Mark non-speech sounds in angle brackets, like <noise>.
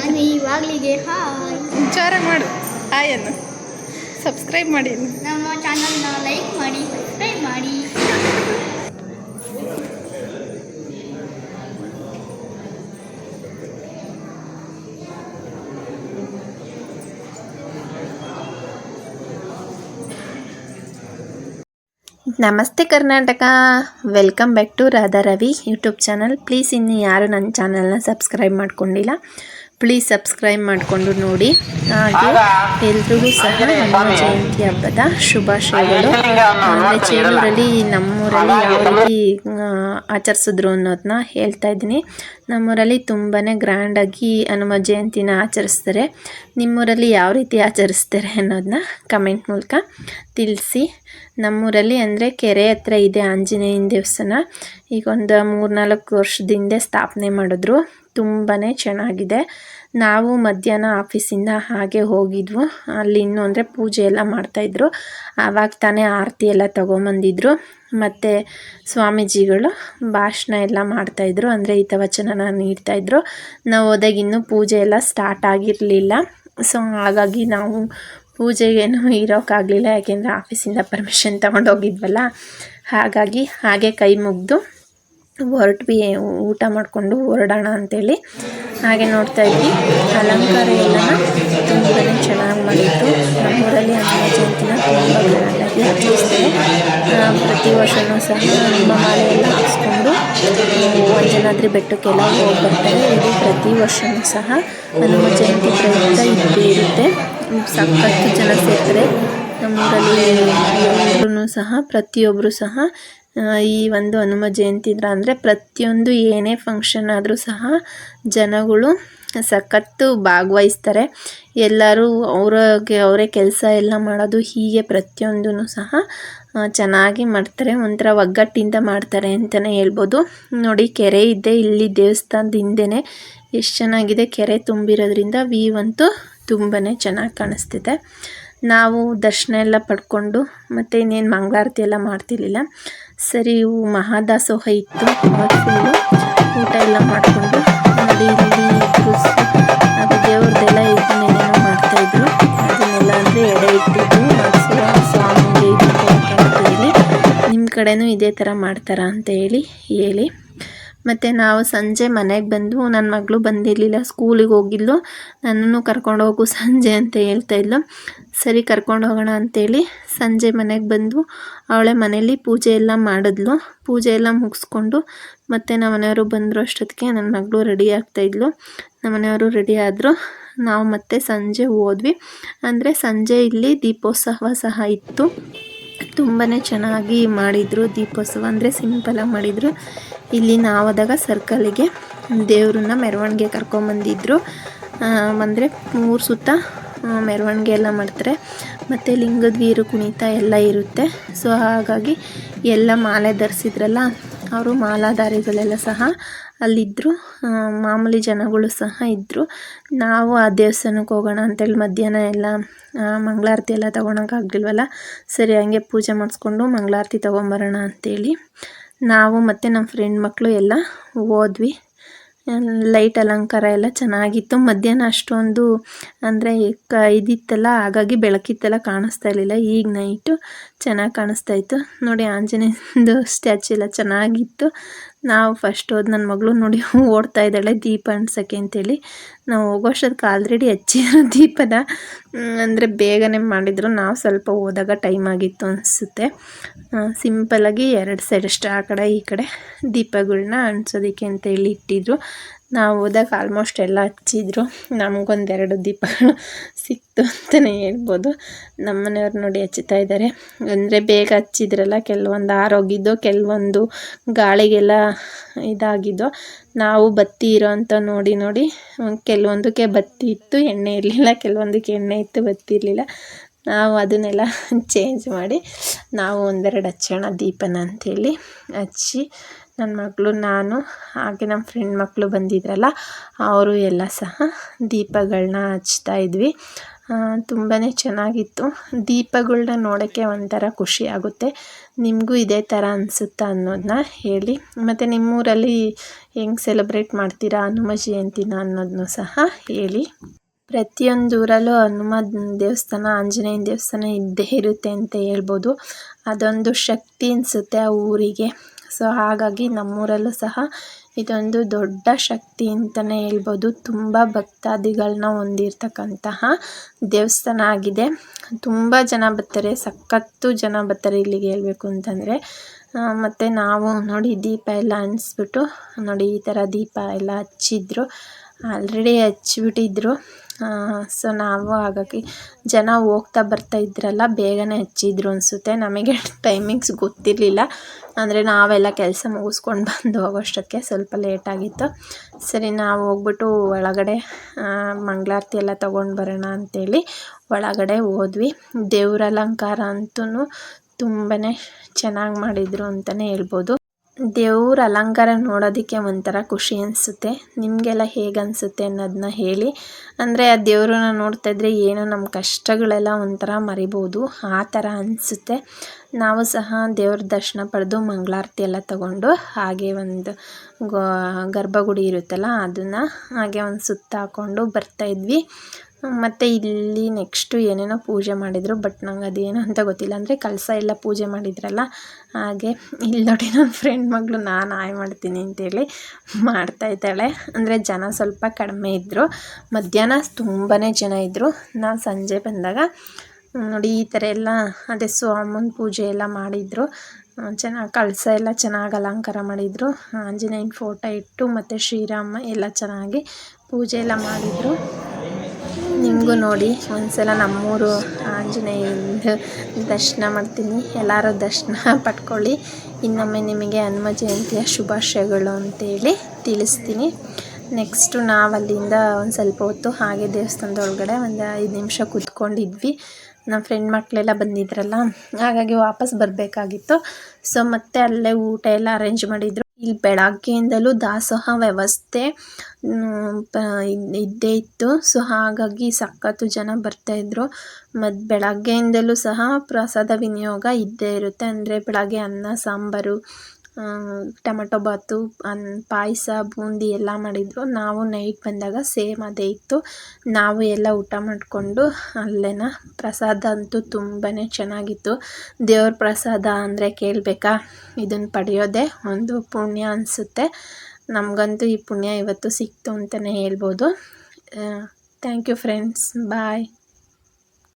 ನಾನು ಇವಾಗಲಿಗೆ ಹಾಯ್. ವಿಚಾರ ಮಾಡು. ಆಯನ್ನು ಸಬ್ಸ್ಕ್ರೈಬ್ ಮಾಡಿ. ನಮ್ಮ ಚಾನಲ್ನ ಲೈಕ್ ಮಾಡಿ ಸಬ್ಸ್ಕ್ರೈಬ್ ಮಾಡಿ. ನಮಸ್ತೆ Karnataka. Welcome back to Radha Ravi YouTube channel please ಇನ್ನು ಯಾರು ನನ್ನ ಚಾನಲ್ನ ಸಬ್ಸ್ಕ್ರೈಬ್ ಮಾಡ್ಕೊಂಡಿಲ್ಲ ಪ್ಲೀಸ್ ಸಬ್ಸ್ಕ್ರೈಬ್ ಮಾಡಿಕೊಂಡು ನೋಡಿ. ಹಾಗೆ ಎಲ್ರಿಗೂ ಸಹ ಹನುಮ ಜಯಂತಿ ಹಬ್ಬದ ಶುಭಾಶಯಗಳು. ಅಂದರೆ ಚೇಳೂರಲ್ಲಿ ನಮ್ಮೂರಲ್ಲಿ ಯಾವ ರೀತಿ ಆಚರಿಸಿದ್ರು ಅನ್ನೋದನ್ನ ಹೇಳ್ತಾ ಇದ್ದೀನಿ. ನಮ್ಮೂರಲ್ಲಿ ತುಂಬಾ ಗ್ರ್ಯಾಂಡಾಗಿ ಹನುಮ ಜಯಂತಿನ ಆಚರಿಸ್ತಾರೆ. ನಿಮ್ಮೂರಲ್ಲಿ ಯಾವ ರೀತಿ ಆಚರಿಸ್ತಾರೆ ಅನ್ನೋದನ್ನ ಕಮೆಂಟ್ ಮೂಲಕ ತಿಳಿಸಿ. ನಮ್ಮೂರಲ್ಲಿ ಅಂದರೆ ಕೆರೆ ಹತ್ರ ಇದೆ ಆಂಜನೇಯನ ದೇವಸ್ಥಾನ. ಈಗ ಒಂದು ಮೂರ್ನಾಲ್ಕು ವರ್ಷದ ಹಿಂದೆ ಸ್ಥಾಪನೆ ಮಾಡಿದ್ರು. ತುಂಬಾ ಚೆನ್ನಾಗಿದೆ. ನಾವು ಮಧ್ಯಾಹ್ನ ಆಫೀಸಿಂದ ಹಾಗೆ ಹೋಗಿದ್ವು. ಅಲ್ಲಿ ಇನ್ನೂ ಅಂದರೆ ಪೂಜೆ ಎಲ್ಲ ಮಾಡ್ತಾಯಿದ್ರು ಆವಾಗ ತಾನೇ ಆರತಿ ಎಲ್ಲ ತೊಗೊಂಬಂದಿದ್ರು. ಮತ್ತು ಸ್ವಾಮೀಜಿಗಳು ಭಾಷಣ ಎಲ್ಲ ಮಾಡ್ತಾಯಿದ್ರು ಅಂದರೆ ಹಿತವಚನನ ನೀಡ್ತಾಯಿದ್ರು ನಾವು ಹೋದಾಗ ಇನ್ನೂ ಪೂಜೆ ಎಲ್ಲ ಸ್ಟಾರ್ಟ್ ಆಗಿರಲಿಲ್ಲ. ಸೊ ಹಾಗಾಗಿ ನಾವು ಪೂಜೆಗೇನು ಇರೋಕ್ಕಾಗಲಿಲ್ಲ ಯಾಕೆಂದರೆ ಆಫೀಸಿಂದ ಪರ್ಮಿಷನ್ ತೊಗೊಂಡೋಗಿದ್ವಲ್ಲ. ಹಾಗಾಗಿ ಹಾಗೆ ಕೈ ಮುಗಿದು ಹೊರಟ್ವಿ ಊಟ ಮಾಡಿಕೊಂಡು ಹೊರಡೋಣ ಅಂತೇಳಿ. ಹಾಗೆ ನೋಡ್ತಾ ಇದ್ವಿ. ಅಲಂಕಾರ ಎಲ್ಲ ತುಂಬಾ ಚೆನ್ನಾಗಿ ಮಾಡಿತ್ತು. ನಮ್ಮೂರಲ್ಲಿ ಹನುಮ ಜಯಂತಿನ ತುಂಬ ಗ್ರ್ಯಾಂಡಾಗಿ ಆಚರಿಸ್ತಾರೆ. ಆ, ಪ್ರತಿ ವರ್ಷವೂ ಸಹ ನಮ್ಮ ಮಾಲೆ ಎಲ್ಲ ಹಾಕ್ಸ್ಕೊಂಡು ಬೆಟ್ಟಕ್ಕೆಲ್ಲ ಹೋಗಿ ಬರ್ತಾರೆ. ಇದು ಪ್ರತಿ ವರ್ಷವೂ ಸಹ ಹನುಮ ಜಯಂತಿ ಪ್ರಯುಕ್ತ ಇದ್ದೇ ಇರುತ್ತೆ. ಸಾಕಷ್ಟು ಜನ ಸೇರ್ತಾರೆ. ನಮ್ಮೂರಲ್ಲಿ ಎಲ್ಲರೂ ಸಹ ಪ್ರತಿಯೊಬ್ಬರು ಸಹ ಈ ಒಂದು ಹನುಮ ಜಯಂತಿ ಇದ್ರ ಅಂದರೆ ಪ್ರತಿಯೊಂದು ಏನೇ ಫಂಕ್ಷನ್ ಆದರೂ ಸಹ ಜನಗಳು ಸಖತ್ತು ಭಾಗವಹಿಸ್ತಾರೆ. ಎಲ್ಲರೂ ಅವ್ರಿಗೆ, ಅವರೇ ಕೆಲಸ ಎಲ್ಲ ಮಾಡೋದು ಹೀಗೆ ಪ್ರತಿಯೊಂದೂ ಸಹ ಚೆನ್ನಾಗಿ ಮಾಡ್ತಾರೆ. ಒಂಥರ ಒಗ್ಗಟ್ಟಿಂದ ಮಾಡ್ತಾರೆ ಅಂತಲೇ ಹೇಳ್ಬೋದು. ನೋಡಿ, ಕೆರೆ ಇದೆ. ಇಲ್ಲಿ ದೇವಸ್ಥಾನದ ಹಿಂದೆನೇ ಎಷ್ಟು ಚೆನ್ನಾಗಿದೆ. ಕೆರೆ ತುಂಬಿರೋದ್ರಿಂದ ವ್ಯೂ ಅಂತೂ ತುಂಬಾ ಚೆನ್ನಾಗಿ ಕಾಣಿಸ್ತಿದೆ. ನಾವು ದರ್ಶನ ಎಲ್ಲ ಪಡ್ಕೊಂಡು ಮತ್ತು ಇನ್ನೇನು ಮಂಗಳಾರತಿ ಎಲ್ಲ ಮಾಡ್ತಿರ್ಲಿಲ್ಲ. ಸರಿ, ಇವು ಮಹಾದಾಸೋಹ ಇತ್ತು. ಫುಲ್ಲು ಊಟ ಎಲ್ಲ ಮಾಡಿಕೊಂಡು ನೋಡಿ ಇಲ್ಲಿ ತುಳಸಿ ಅದು ದೇವ್ರದ್ದೆಲ್ಲ ಇದನ್ನೇನೇನೋ ಮಾಡ್ತಾಯಿದ್ರು ಅದನ್ನೆಲ್ಲ ಅಂದರೆ ಎಡೆ ಇಟ್ಟಿದ್ದು ಸ್ವಾಮಿಗೆ ಇದು ಅಂತ ಹೇಳಿ ನಿಮ್ಮ ಕಡೆಯೂ ಇದೇ ಥರ ಮಾಡ್ತಾರಾ ಅಂತ ಹೇಳಿ ಹೇಳಿ. ಮತ್ತು ನಾವು ಸಂಜೆ ಮನೆಗೆ ಬಂದು ನನ್ನ ಮಗಳು ಬಂದಿರಲಿಲ್ಲ, ಸ್ಕೂಲಿಗೆ ಹೋಗಿದ್ಲು. ನನ್ನನ್ನು ಕರ್ಕೊಂಡು ಹೋಗು ಸಂಜೆ ಅಂತ ಹೇಳ್ತಾ ಇದ್ಲು. ಸರಿ, ಕರ್ಕೊಂಡು ಹೋಗೋಣ ಅಂತೇಳಿ ಸಂಜೆ ಮನೆಗೆ ಬಂದು ಅವಳೆ ಮನೇಲಿ ಪೂಜೆ ಎಲ್ಲ ಮಾಡಿದ್ಲು. ಪೂಜೆ ಎಲ್ಲ ಮುಗಿಸ್ಕೊಂಡು ಮತ್ತು ನಮ್ಮ ಮನೆಯವರು ಬಂದರು ಅಷ್ಟೊತ್ತಿಗೆ. ನನ್ನ ಮಗಳು ರೆಡಿ ಆಗ್ತಾಯಿದ್ಲು ನಮ್ಮ ಮನೆಯವರು ರೆಡಿ ಆದರು. ನಾವು ಮತ್ತೆ ಸಂಜೆ ಹೋದ್ವಿ. ಅಂದರೆ ಸಂಜೆ ಇಲ್ಲಿ ದೀಪೋತ್ಸವ ಸಹ ಇತ್ತು. ತುಂಬಾ ಚೆನ್ನಾಗಿ ಮಾಡಿದರು, ದೀಪೋತ್ಸವ ಅಂದರೆ ಸಿಂಪಲಾಗಿ ಮಾಡಿದರು. ಇಲ್ಲಿ ನಾವಾದಾಗ ಸರ್ಕಲಿಗೆ ದೇವ್ರನ್ನ ಮೆರವಣಿಗೆ ಕರ್ಕೊಂಬಂದಿದ್ರು ಅಂದರೆ ಮೂರು ಸುತ್ತ ಮೆರವಣಿಗೆ ಎಲ್ಲ ಮಾಡ್ತಾರೆ. ಮತ್ತು ಲಿಂಗದ ವೀರು ಕುಣಿತ ಎಲ್ಲ ಇರುತ್ತೆ. ಸೊ ಹಾಗಾಗಿ ಎಲ್ಲ ಮಾಲೆ ಧರಿಸಿದ್ರಲ್ಲ ಅವರು ಮಾಲಾಧಾರಿಗಳೆಲ್ಲ ಸಹ ಅಲ್ಲಿದ್ದರು ಮಾಮೂಲಿ ಜನಗಳು ಸಹ ಇದ್ದರು ನಾವು ಆ ದೇವಸ್ಥಾನಕ್ಕೆ ಹೋಗೋಣ ಅಂತೇಳಿ ಮಧ್ಯಾಹ್ನ ಎಲ್ಲ ಮಂಗಳಾರತಿ ಎಲ್ಲ ತೊಗೊಳಕ್ಕಾಗಲಿಲ್ವಲ್ಲ ಸರಿ, ಹಂಗೆ ಪೂಜೆ ಮಾಡಿಸ್ಕೊಂಡು ಮಂಗಳಾರತಿ ತೊಗೊಂಬರೋಣ ಅಂಥೇಳಿ ನಾವು ಮತ್ತು ನಮ್ಮ ಫ್ರೆಂಡ್ ಮಕ್ಕಳು ಎಲ್ಲ ಹೋದ್ವಿ. ಲೈಟ್ ಅಲಂಕಾರ ಎಲ್ಲ ಚೆನ್ನಾಗಿತ್ತು. ಮಧ್ಯಾಹ್ನ ಅಷ್ಟೊಂದು ಅಂದರೆ ಕ, ಇದಿತ್ತಲ್ಲ, ಹಾಗಾಗಿ ಬೆಳಕಿತ್ತಲ್ಲ ಕಾಣಿಸ್ತಾ ಇರಲಿಲ್ಲ. ಈಗ ನೈಟು ಚೆನ್ನಾಗಿ ಕಾಣಿಸ್ತಾ ಇತ್ತು. ನೋಡಿ ಆಂಜನೇಯಂದು <laughs> ಸ್ಟ್ಯಾಚು ಎಲ್ಲ ಚೆನ್ನಾಗಿತ್ತು. ನಾವು ಫಸ್ಟ್ ಹೋದ್ ನನ್ನ ಮಗಳು ನೋಡಿ ಓಡ್ತಾ ಇದ್ದಾಳೆ ದೀಪ ಅನ್ಸಕ್ಕೆ ಅಂತೇಳಿ. ನಾವು ಹೋಗೋಷ್ಟೊತ್ತಿಗೆ ಆಲ್ರೆಡಿ ಹಚ್ಚಿರೋ <laughs> ದೀಪನ ಅಂದರೆ ಬೇಗನೆ ಮಾಡಿದ್ರು. ನಾವು ಸ್ವಲ್ಪ ಹೋದಾಗ ಟೈಮ್ ಆಗಿತ್ತು ಅನಿಸುತ್ತೆ. ಸಿಂಪಲಾಗಿ ಎರಡು ಸೈಡ್ ಅಷ್ಟೇ, ಆ ಕಡೆ ಈ ಕಡೆ ದೀಪಗಳನ್ನ ಅಂತ ಹೇಳಿ ಇಟ್ಟಿದ್ರು. ನಾವು ಹೋದಾಗ ಆಲ್ಮೋಸ್ಟ್ ಎಲ್ಲ ಹಚ್ಚಿದ್ರು. ನಮಗೊಂದೆರಡು ದೀಪಗಳು ಸಿಕ್ತು ಅಂತಲೇ ಹೇಳ್ಬೋದು. ನಮ್ಮ ಮನೆಯವ್ರು ನೋಡಿ ಹಚ್ಚುತ್ತಾ ಇದ್ದಾರೆ. ಅಂದರೆ ಬೇಗ ಹಚ್ಚಿದ್ರಲ್ಲ, ಕೆಲವೊಂದು ಆರೋಗಿದ್ದು, ಕೆಲವೊಂದು ಗಾಳಿಗೆಲ್ಲ ಇದಾಗಿದ್ದು, ನಾವು ಬತ್ತಿ ಇರೋ ಅಂತ ನೋಡಿ ನೋಡಿ, ಕೆಲವೊಂದಕ್ಕೆ ಬತ್ತಿ ಇತ್ತು, ಎಣ್ಣೆ ಇರಲಿಲ್ಲ, ಕೆಲವೊಂದಕ್ಕೆ ಎಣ್ಣೆ ಇತ್ತು, ಬತ್ತಿ ಇರಲಿಲ್ಲ. ನಾವು ಅದನ್ನೆಲ್ಲ ಚೇಂಜ್ ಮಾಡಿ, ನಾವು ಒಂದೆರಡು ಹಚ್ಚೋಣ ದೀಪನ ಅಂಥೇಳಿ ಹಚ್ಚಿ ನನ್ನ ಮಗಳು, ನಾನು, ಹಾಗೆ ನಮ್ಮ ಫ್ರೆಂಡ್ ಮಕ್ಕಳು ಬಂದಿದ್ರಲ್ಲ, ಅವರು ಎಲ್ಲ ಸಹ ದೀಪಗಳನ್ನ ಹಚ್ತಾ ಇದ್ವಿ. ತುಂಬಾ ಚೆನ್ನಾಗಿತ್ತು. ದೀಪಗಳನ್ನ ನೋಡೋಕ್ಕೆ ಒಂಥರ ಖುಷಿ ಆಗುತ್ತೆ. ನಿಮಗೂ ಇದೇ ಥರ ಅನಿಸುತ್ತಾ ಅನ್ನೋದನ್ನ ಹೇಳಿ. ಮತ್ತು ನಿಮ್ಮೂರಲ್ಲಿ ಹೆಂಗೆ ಸೆಲೆಬ್ರೇಟ್ ಮಾಡ್ತೀರಾ ಹನುಮ ಜಯಂತಿನ ಅನ್ನೋದನ್ನು ಸಹ ಹೇಳಿ. ಪ್ರತಿಯೊಂದು ಊರಲ್ಲೂ ಹನುಮ ದೇವಸ್ಥಾನ, ಆಂಜನೇಯನ ದೇವಸ್ಥಾನ ಇದ್ದೇ ಇರುತ್ತೆ ಅಂತ ಹೇಳ್ಬೋದು. ಅದೊಂದು ಶಕ್ತಿ ಅನಿಸುತ್ತೆ ಆ ಊರಿಗೆ. ಸೊ ಹಾಗಾಗಿ ನಮ್ಮೂರಲ್ಲೂ ಸಹ ಇದೊಂದು ದೊಡ್ಡ ಶಕ್ತಿ ಅಂತಲೇ ಹೇಳ್ಬೋದು. ತುಂಬ ಭಕ್ತಾದಿಗಳನ್ನ ಹೊಂದಿರ್ತಕ್ಕಂತಹ ದೇವಸ್ಥಾನ ಆಗಿದೆ. ತುಂಬ ಜನ ಬರ್ತಾರೆ. ಸಖತ್ತು ಜನ ಬರ್ತಾರೆ ಇಲ್ಲಿಗೆ ಹೇಳ್ಬೇಕು ಅಂತಂದರೆ. ಮತ್ತು ನಾವು ನೋಡಿ ದೀಪ ಎಲ್ಲ ಅಂಟಿಸ್ಬಿಟ್ಟು ನೋಡಿ ಈ ಥರ ದೀಪ ಎಲ್ಲ ಹಚ್ಚಿದ್ರು. ಆಲ್ರೆಡಿ ಹಚ್ಬಿಟ್ಟಿದ್ರು. ಸೊ ನಾವು ಹಾಗಾಗಿ ಜನ ಹೋಗ್ತಾ ಬರ್ತಾ ಇದ್ರಲ್ಲ, ಬೇಗನೆ ಹಚ್ಚಿದ್ರು ಅನಿಸುತ್ತೆ. ನಮಗೆ ಟೈಮಿಂಗ್ಸ್ ಗೊತ್ತಿರಲಿಲ್ಲ. ಅಂದರೆ ನಾವೆಲ್ಲ ಕೆಲಸ ಮುಗಿಸ್ಕೊಂಡು ಬಂದು ಹೋಗೋಷ್ಟಕ್ಕೆ ಸ್ವಲ್ಪ ಲೇಟಾಗಿತ್ತು ಸರಿ, ನಾವು ಹೋಗ್ಬಿಟ್ಟು ಒಳಗಡೆ ಮಂಗಳಾರತಿ ಎಲ್ಲ ತೊಗೊಂಡು ಬರೋಣ ಅಂಥೇಳಿ ಒಳಗಡೆ ಹೋದ್ವಿ. ದೇವ್ರ ಅಲಂಕಾರ ಅಂತೂ ತುಂಬಾ ಚೆನ್ನಾಗಿ ಮಾಡಿದರು ಅಂತಲೇ ಹೇಳ್ಬೋದು. ದೇವ್ರ ಅಲಂಕಾರ ನೋಡೋದಕ್ಕೆ ಒಂಥರ ಖುಷಿ ಅನಿಸುತ್ತೆ. ನಿಮಗೆಲ್ಲ ಹೇಗೆ ಅನಿಸುತ್ತೆ ಅನ್ನೋದನ್ನ ಹೇಳಿ. ಅಂದರೆ ಆ ದೇವ್ರನ್ನ ನೋಡ್ತಾ ಇದ್ರೆ ಏನೋ ನಮ್ಮ ಕಷ್ಟಗಳೆಲ್ಲ ಒಂಥರ ಮರಿಬೋದು. ಆ ಥರ ಅನಿಸುತ್ತೆ. ನಾವು ಸಹ ದೇವ್ರ ದರ್ಶನ ಪಡೆದು ಮಂಗಳಾರತಿ ಎಲ್ಲ ತಗೊಂಡು ಹಾಗೆ ಒಂದು ಗರ್ಭಗುಡಿ ಇರುತ್ತಲ್ಲ, ಅದನ್ನು ಹಾಗೆ ಒಂದು ಸುತ್ತ ಹಾಕ್ಕೊಂಡು ಬರ್ತಾಯಿದ್ವಿ ಮತ್ತು ಇಲ್ಲಿ ನೆಕ್ಸ್ಟು ಏನೇನೋ ಪೂಜೆ ಮಾಡಿದರು ಬಟ್ ನಂಗೆ ಅದೇನು ಅಂತ ಗೊತ್ತಿಲ್ಲ. ಅಂದರೆ ಕಳಸ ಎಲ್ಲ ಪೂಜೆ ಮಾಡಿದ್ರಲ್ಲ, ಹಾಗೆ ಇಲ್ಲಿ ನೋಡಿ ನನ್ನ ಫ್ರೆಂಡ್ ಮಗಳು ನಾನು ಆಯ್ ಮಾಡ್ತೀನಿ ಅಂತೇಳಿ ಮಾಡ್ತಾಯಿದ್ದಾಳೆ ಅಂದರೆ ಜನ ಸ್ವಲ್ಪ ಕಡಿಮೆ ಇದ್ದರು ಮಧ್ಯಾಹ್ನ ತುಂಬಾ ಜನ ಇದ್ದರು ನಾನು ಸಂಜೆ ಬಂದಾಗ, ನೋಡಿ ಈ ಥರ ಎಲ್ಲ, ಅದೇ ಸ್ವಾಮನ ಪೂಜೆ ಎಲ್ಲ ಮಾಡಿದರು. ಚೆನ್ನಾಗಿ ಕಳಸ ಎಲ್ಲ ಚೆನ್ನಾಗಿ ಅಲಂಕಾರ ಮಾಡಿದರು. ಆಂಜನೇಯನ ಫೋಟೋ ಇಟ್ಟು ಮತ್ತು ಶ್ರೀರಾಮ ಎಲ್ಲ ಚೆನ್ನಾಗಿ ಪೂಜೆ ಎಲ್ಲ ಮಾಡಿದರು. ನಿಮಗೂ ನೋಡಿ. ಒಂದ್ಸಲ ನಮ್ಮೂರು ಆಂಜನೇಯಂದು ದರ್ಶನ ಮಾಡ್ತೀನಿ. ಎಲ್ಲರೂ ದರ್ಶನ ಪಡ್ಕೊಳ್ಳಿ ಇನ್ನೊಮ್ಮೆ ನಿಮಗೆ ಹನುಮ ಜಯಂತಿಯ ಶುಭಾಶಯಗಳು ಅಂತೇಳಿ ತಿಳಿಸ್ತೀನಿ. ನೆಕ್ಸ್ಟು ನಾವು ಅಲ್ಲಿಂದ ಒಂದು ಸ್ವಲ್ಪ ಹೊತ್ತು ಹಾಗೆ ದೇವಸ್ಥಾನದ ಒಳಗಡೆ ಒಂದು ಐದು ನಿಮಿಷ ಕೂತ್ಕೊಂಡಿದ್ವಿ. ನಮ್ಮ ಫ್ರೆಂಡ್ ಮಕ್ಕಳೆಲ್ಲ ಬಂದಿದ್ರಲ್ಲ, ಹಾಗಾಗಿ ವಾಪಸ್ ಬರಬೇಕಾಗಿತ್ತು. ಸೊ ಮತ್ತೆ ಅಲ್ಲೇ ಊಟ ಎಲ್ಲ ಅರೇಂಜ್ ಮಾಡಿದರು. ಇಲ್ಲಿ ಬೆಳಗ್ಗೆಯಿಂದಲೂ ದಾಸೋಹ ವ್ಯವಸ್ಥೆ ಇದ್ದೇ ಇತ್ತು. ಸೊ, ಹಾಗಾಗಿ ಸಖತ್ತು ಜನ ಬರ್ತಾಯಿದ್ರು ಮತ್ತು ಬೆಳಗ್ಗೆಯಿಂದಲೂ ಸಹ ಪ್ರಸಾದ ವಿನಿಯೋಗ ಇದ್ದೇ ಇರುತ್ತೆ. ಅಂದರೆ ಬೆಳಗ್ಗೆ ಅನ್ನ, ಸಾಂಬಾರು ಟೊಮೆಟೊ ಬಾತು, ಅನ್, ಪಾಯಸ, ಬೂಂದಿ ಎಲ್ಲ ಮಾಡಿದರು. ನಾವು ನೈಟ್ ಬಂದಾಗ ಸೇಮ್ ಅದೇ ಇತ್ತು. ನಾವು ಎಲ್ಲ ಊಟ ಮಾಡಿಕೊಂಡು ಅಲ್ಲೇನ ಪ್ರಸಾದ ಅಂತೂ ತುಂಬಾ ಚೆನ್ನಾಗಿತ್ತು. ದೇವ್ರ ಪ್ರಸಾದ ಅಂದರೆ ಕೇಳಬೇಕಾ? ಇದನ್ನು ಪಡೆಯೋದೇ ಒಂದು ಪುಣ್ಯ ಅನಿಸುತ್ತೆ. ನಮಗಂತೂ ಈ ಪುಣ್ಯ ಇವತ್ತು ಸಿಕ್ತು ಅಂತಲೇ ಹೇಳ್ಬೋದು. Thank you friends bye